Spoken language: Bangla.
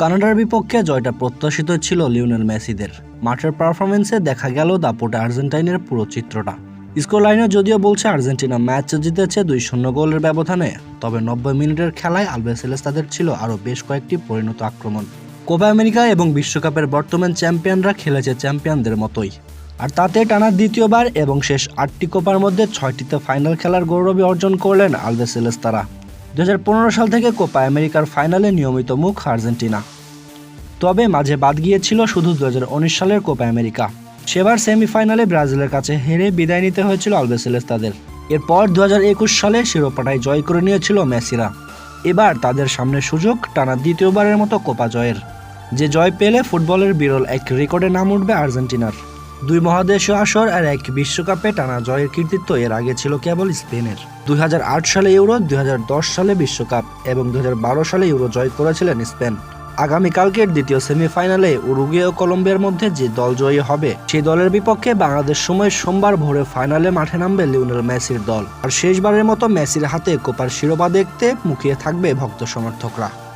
কানাডার বিপক্ষে জয়টা প্রত্যাশিত ছিল লিওনেল মেসিদের। মাঠের পারফরমেন্সে দেখা গেল দাপটে আর্জেন্টাইনের পুরো চিত্রটা। স্কোর লাইনে যদিও বলছে আর্জেন্টিনা ম্যাচ জিতেছে দুই শূন্য গোলের ব্যবধানে, তবে নব্বই মিনিটের খেলায় আলবেসেলেস তাদের ছিল আরও বেশ কয়েকটি পরিণত আক্রমণ। কোপা আমেরিকা এবং বিশ্বকাপের বর্তমান চ্যাম্পিয়নরা খেলেছে চ্যাম্পিয়নদের মতোই। আর তাতে টানা দ্বিতীয়বার এবং শেষ আটটি কোপার মধ্যে ছয়টিতে ফাইনাল খেলার গৌরবী অর্জন করলেন আলবেসেলেস তারা। দু হাজার পনেরো সাল থেকে কোপা আমেরিকার ফাইনালে নিয়মিত মুখ আর্জেন্টিনা। তবে মাঝে বাদ গিয়েছিল শুধু দু হাজার উনিশ সালের কোপা আমেরিকা। সেবার সেমিফাইনালে ব্রাজিলের কাছে হেরে বিদায় নিতে হয়েছিল আলবেসেলেস তাদের এরপর দু হাজার একুশ সালে শিরোপাটায় জয় করে নিয়েছিল মেসিরা। এবার তাদের সামনে সুযোগ, টানা দ্বিতীয়বারের মতো কোপা জয়ের। যে জয় পেলে ফুটবলের বিরল এক রেকর্ডে নাম উঠবে আর্জেন্টিনার। দুই মহাদেশীয় আসর আর এক বিশ্বকাপে টানা জয়ের কৃতিত্ব এর আগে ছিল কেবল স্পেনের। দুই হাজার আট সালে ইউরো, দুই হাজার দশ সালে বিশ্বকাপ এবং দুই হাজার বারো সালে ইউরো জয় করেছিলেন স্পেন। আগামীকালকের দ্বিতীয় সেমিফাইনালে উরুগুয়ে ও কলম্বিয়ার মধ্যে যে দল জয়ী হবে সেই দলের বিপক্ষে বাংলাদেশ সময় সোমবার ভোরে ফাইনালে মাঠে নামবে লিওনেল মেসির দল। আর শেষবারের মতো মেসির হাতে কোপার শিরোপা দেখতে মুখিয়ে থাকবে ভক্ত সমর্থকরা।